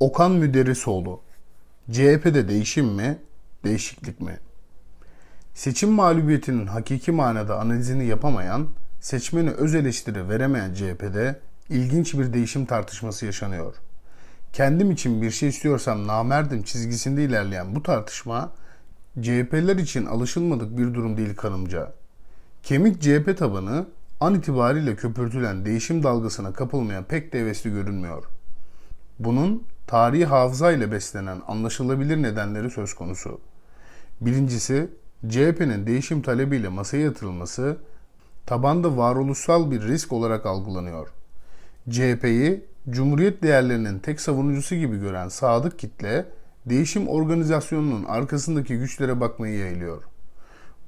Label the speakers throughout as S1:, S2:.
S1: Okan Müderrisoğlu CHP'de değişim mi, değişiklik mi? Seçim mağlubiyetinin hakiki manada analizini yapamayan, seçmene öz eleştiri veremeyen CHP'de ilginç bir değişim tartışması yaşanıyor. Kendim için bir şey istiyorsam namerdim çizgisinde ilerleyen bu tartışma, CHP'ler için alışılmadık bir durum değil kanımca. Kemik CHP tabanı an itibariyle köpürtülen değişim dalgasına kapılmaya pek de hevesli görünmüyor. Bunun tarihi hafıza ile beslenen anlaşılabilir nedenleri söz konusu. Birincisi, CHP'nin değişim talebiyle masaya yatırılması tabanda varoluşsal bir risk olarak algılanıyor. CHP'yi Cumhuriyet değerlerinin tek savunucusu gibi gören sadık kitle, değişim organizasyonunun arkasındaki güçlere bakmayı yeğliyor.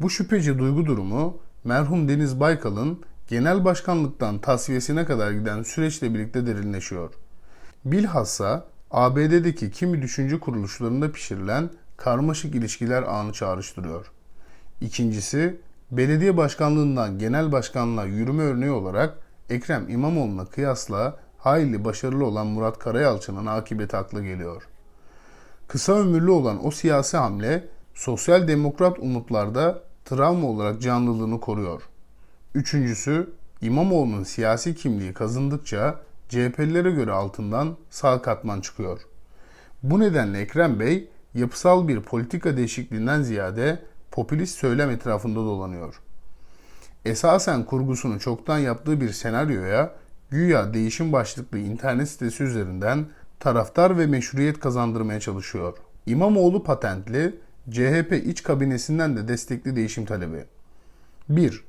S1: Bu şüpheci duygu durumu merhum Deniz Baykal'ın genel başkanlıktan tasfiyesine kadar giden süreçle birlikte derinleşiyor. Bilhassa ABD'deki kimi düşünce kuruluşlarında pişirilen karmaşık ilişkiler ağını çağrıştırıyor. İkincisi, belediye başkanlığından genel başkanlığa yürüme örneği olarak Ekrem İmamoğlu'na kıyasla hayli başarılı olan Murat Karayalçı'nın akıbeti akla geliyor. Kısa ömürlü olan o siyasi hamle sosyal demokrat umutlarda travma olarak canlılığını koruyor. Üçüncüsü, İmamoğlu'nun siyasi kimliği kazındıkça CHP'lilere göre altından sağ katman çıkıyor. Bu nedenle Ekrem Bey yapısal bir politika değişikliğinden ziyade popülist söylem etrafında dolanıyor. Esasen kurgusunu çoktan yaptığı bir senaryoya güya değişim başlıklı internet sitesi üzerinden taraftar ve meşruiyet kazandırmaya çalışıyor. İmamoğlu patentli CHP iç kabinesinden de destekli değişim talebi. 1.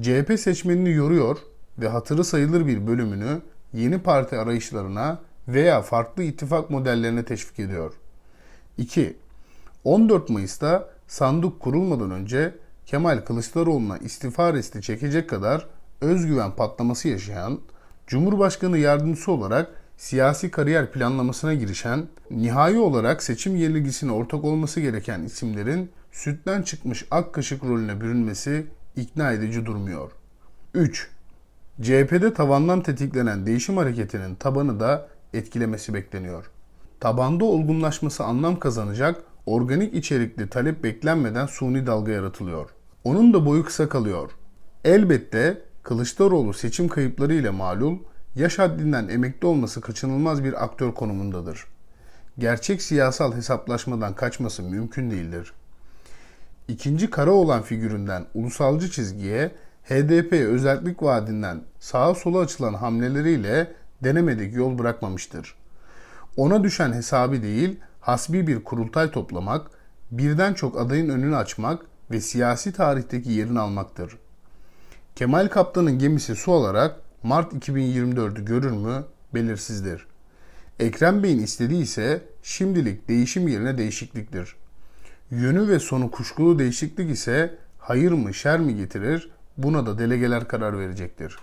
S1: CHP seçmenini yoruyor ve hatırı sayılır bir bölümünü yeni parti arayışlarına veya farklı ittifak modellerine teşvik ediyor. 2. 14 Mayıs'ta sandık kurulmadan önce Kemal Kılıçdaroğlu'na istifa resti çekecek kadar özgüven patlaması yaşayan, Cumhurbaşkanı yardımcısı olarak siyasi kariyer planlamasına girişen, nihai olarak seçim yenilgisine ortak olması gereken isimlerin sütten çıkmış ak kaşık rolüne bürünmesi ikna edici durmuyor. 3. CHP'de tavandan tetiklenen değişim hareketinin tabanı da etkilemesi bekleniyor. Tabanda olgunlaşması anlam kazanacak organik içerikli talep beklenmeden suni dalga yaratılıyor. Onun da boyu kısa kalıyor. Elbette Kılıçdaroğlu seçim kayıpları ile malul, yaş haddinden emekli olması kaçınılmaz bir aktör konumundadır. Gerçek siyasal hesaplaşmadan kaçması mümkün değildir. İkinci kara olan figüründen ulusalcı çizgiye HDP özellik vaadinden sağa sola açılan hamleleriyle denemedik yol bırakmamıştır. Ona düşen hesabı değil, hasbi bir kurultay toplamak, birden çok adayın önünü açmak ve siyasi tarihteki yerini almaktır. Kemal Kaptan'ın gemisi su olarak Mart 2024'ü görür mü belirsizdir. Ekrem Bey'in istediği ise şimdilik değişim yerine değişikliktir. Yönü ve sonu kuşkulu değişiklik ise hayır mı şer mi getirir buna da delegeler karar verecektir.